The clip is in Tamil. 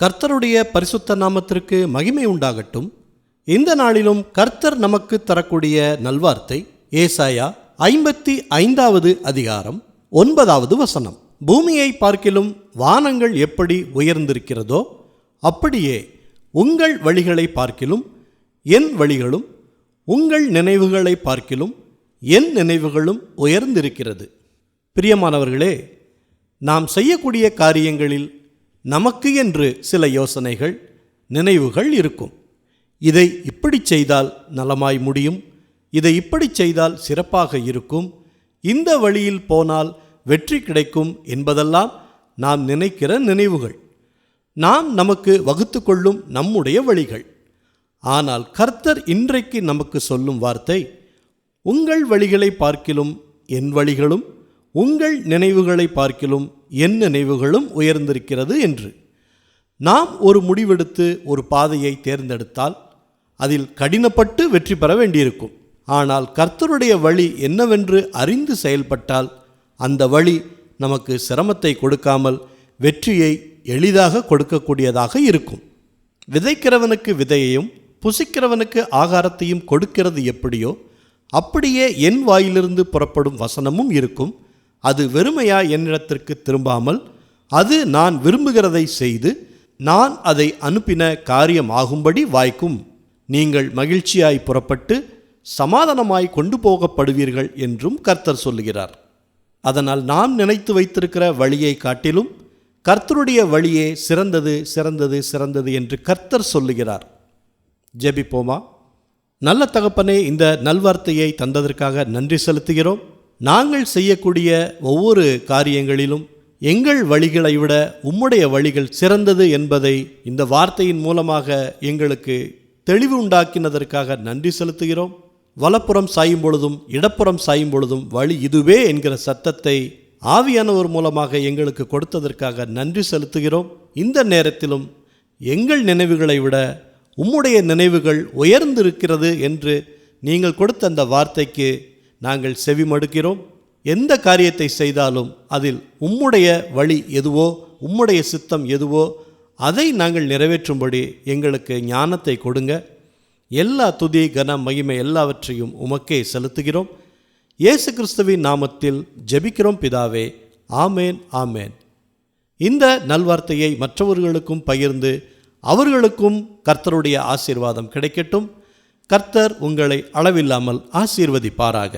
கர்த்தருடைய பரிசுத்த நாமத்திற்கு மகிமை உண்டாகட்டும். இந்த நாளிலும் கர்த்தர் நமக்கு தரக்கூடிய நல்வார்த்தை ஏசாயா ஐம்பத்தி ஐந்தாவது அதிகாரம் ஒன்பதாவது வசனம். பூமியை பார்க்கிலும் வானங்கள் எப்படி உயர்ந்திருக்கிறதோ அப்படியே உங்கள் வழிகளை பார்க்கிலும் என் வழிகளும் உங்கள் நினைவுகளை பார்க்கிலும் என் நினைவுகளும் உயர்ந்திருக்கிறது. பிரியமானவர்களே நாம் செய்யக்கூடிய காரியங்களில் நமக்கு என்று சில யோசனைகள் நினைவுகள் இருக்கும். இதை இப்படி செய்தால் நலமாய் முடியும். இதை இப்படி செய்தால் சிறப்பாக இருக்கும். இந்த வழியில் போனால் வெற்றி கிடைக்கும் என்பதெல்லாம் நாம் நினைக்கிற நினைவுகள். நாம் நமக்கு வகுத்து கொள்ளும் நம்முடைய வழிகள். ஆனால் கர்த்தர் இன்றைக்கு நமக்கு சொல்லும் வார்த்தை உங்கள் வழிகளை பார்க்கிலும் என் வழிகளும் உங்கள் நினைவுகளை பார்க்கிலும் என் நினைவுகளும் உயர்ந்திருக்கிறது என்று. நாம் ஒரு முடிவெடுத்து ஒரு பாதையை தேர்ந்தெடுத்தால் அதில் கடினப்பட்டு வெற்றி பெற வேண்டியிருக்கும். ஆனால் கர்த்தருடைய வழி என்னவென்று அறிந்து செயல்பட்டால் அந்த வழி நமக்கு சிரமத்தை கொடுக்காமல் வெற்றியை எளிதாக கொடுக்கக்கூடியதாக இருக்கும். விதைக்கிறவனுக்கு விதையையும் புசிக்கிறவனுக்கு ஆகாரத்தையும் கொடுக்கிறது எப்படியோ அப்படியே என் வாயிலிருந்து புறப்படும் வசனமும் இருக்கும். அது வெறுமையா என்னிடத்திற்கு திரும்பாமல் அது நான் விரும்புகிறதை செய்து நான் அதை அனுப்பின காரியமாகும்படி வாய்க்கும். நீங்கள் மகிழ்ச்சியாய் புறப்பட்டு சமாதானமாய் கொண்டு போகப்படுவீர்கள் என்றும் கர்த்தர் சொல்லுகிறார். அதனால் நாம் நினைத்து வைத்திருக்கிற வழியை காட்டிலும் கர்த்தருடைய வழியே சிறந்தது சிறந்தது சிறந்தது என்று கர்த்தர் சொல்லுகிறார். ஜெபிப்போமா? நல்ல தகப்பனே இந்த நல்வார்த்தையை தந்ததற்காக நன்றி செலுத்துகிறோம். நாங்கள் செய்யக்கூடிய ஒவ்வொரு காரியங்களிலும் எங்கள் வழிகளை விட உம்முடைய வழிகள் சிறந்தது என்பதை இந்த வார்த்தையின் மூலமாக எங்களுக்கு தெளிவு உண்டாக்கினதற்காக நன்றி செலுத்துகிறோம். வலப்புறம் சாயும் பொழுதும் இடப்புறம் சாயும் பொழுதும் வழி இதுவே என்கிற சத்தத்தை ஆவியானவர் மூலமாக எங்களுக்கு கொடுத்ததற்காக நன்றி செலுத்துகிறோம். இந்த நேரத்திலும் எங்கள் நினைவுகளை விட உம்முடைய நினைவுகள் உயர்ந்திருக்கிறது என்று நீங்கள் கொடுத்த அந்த வார்த்தைக்கு நாங்கள் செவி மடுக்கிறோம். எந்த காரியத்தை செய்தாலும் அதில் உம்முடைய வழி எதுவோ உம்முடைய சித்தம் எதுவோ அதை நாங்கள் நிறைவேற்றும்படி எங்களுக்கு ஞானத்தை கொடுங்க. எல்லா துதி கன மகிமை எல்லாவற்றையும் உமக்கே செலுத்துகிறோம். இயேசு கிறிஸ்துவின் நாமத்தில் ஜெபிக்கிறோம் பிதாவே. ஆமேன் ஆமேன். இந்த நல்வார்த்தையை மற்றவர்களுக்கும் பகிர்ந்து அவர்களுக்கும் கர்த்தருடைய ஆசீர்வாதம் கிடைக்கட்டும். கர்த்தர் உங்களை அளவில்லாமல் ஆசீர்வதிப்பாராக.